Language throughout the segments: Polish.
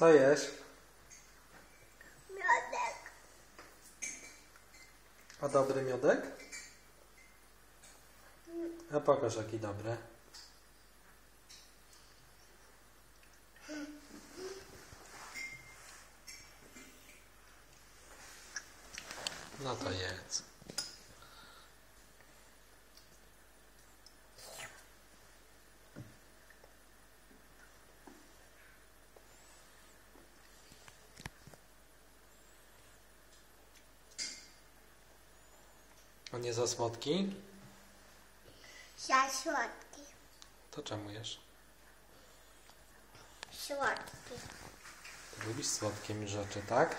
Co jesz? Miodek. A dobry miodek? A pokaż jaki dobry. No to jedz. A nie za słodki? Za słodki. To czemu jesz? Słodki. Ty lubisz słodkie rzeczy, tak?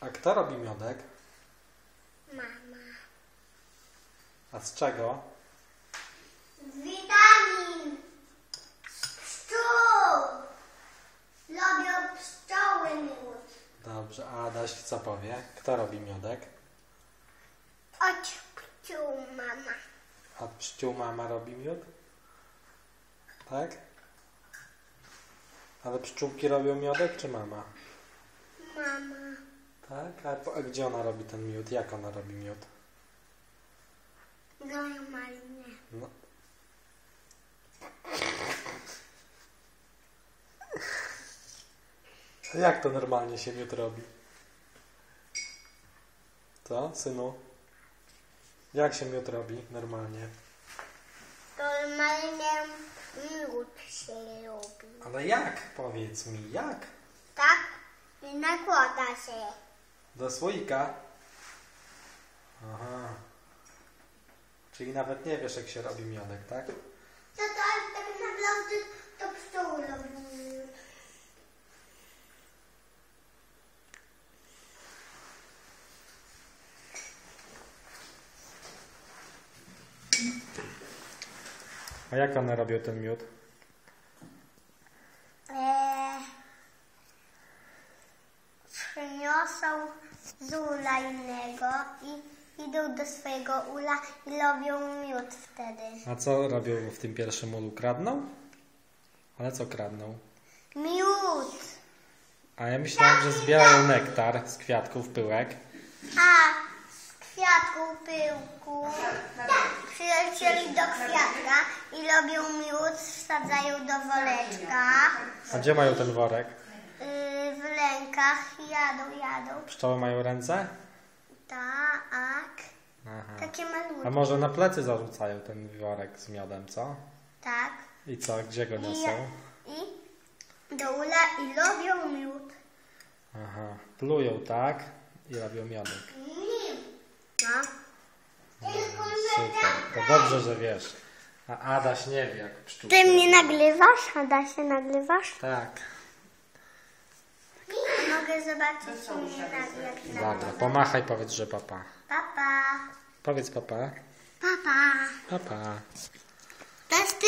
A kto robi miodek? Mama. A z czego? Witamin. Pszczół. Lubią pszczoły miód. Dobrze, a Adaś co powie? Kto robi miodek? Od pszczół mama. A pszczół mama robi miód? Tak? Ale pszczółki robią miodek czy mama? Mama. Tak? A, a gdzie ona robi ten miód? Jak ona robi miód? Normalnie. No. A Jak to normalnie się miód robi? Co, synu? Jak się miód robi normalnie? Normalnie miód się robi. Ale jak? Powiedz mi, jak? Tak? Nakłada się. Do słoika? Aha. Czyli nawet nie wiesz, jak się robi miodek, tak? To to jest tak naprawdę to pszczół robi miód. A jak one robią ten miód? Eee, przyniosą z ula innego i idą do swojego ula i robią miód wtedy. A co robią w tym pierwszym ulu? Kradną? Ale co kradną? Miód! A ja myślałem, że zbierają nektar z kwiatków, pyłek. A kwiatku pyłku przylecieli do kwiatka i robią miód, wsadzają do woreczka A gdzie mają ten worek? yy, w rękach i jadą, jadą. Pszczoły mają ręce? Tak, Aha. takie A malutkie. może na plecy zarzucają ten worek z miodem, co? Tak. I co? Gdzie go I, niosą? I do ula i robią miód. Aha. Plują, tak? I robią miodek. No. Super. To dobrze, że wiesz. A Adaś nie wie, jak pszczółki. Ty mnie nagrywasz? Ada się nagrywasz? Tak. Mogę zobaczyć, czy mnie nagrywasz. Dobra, pomachaj, powiedz, że papa. Papa. Powiedz papa. Papa. Papa. To jest ty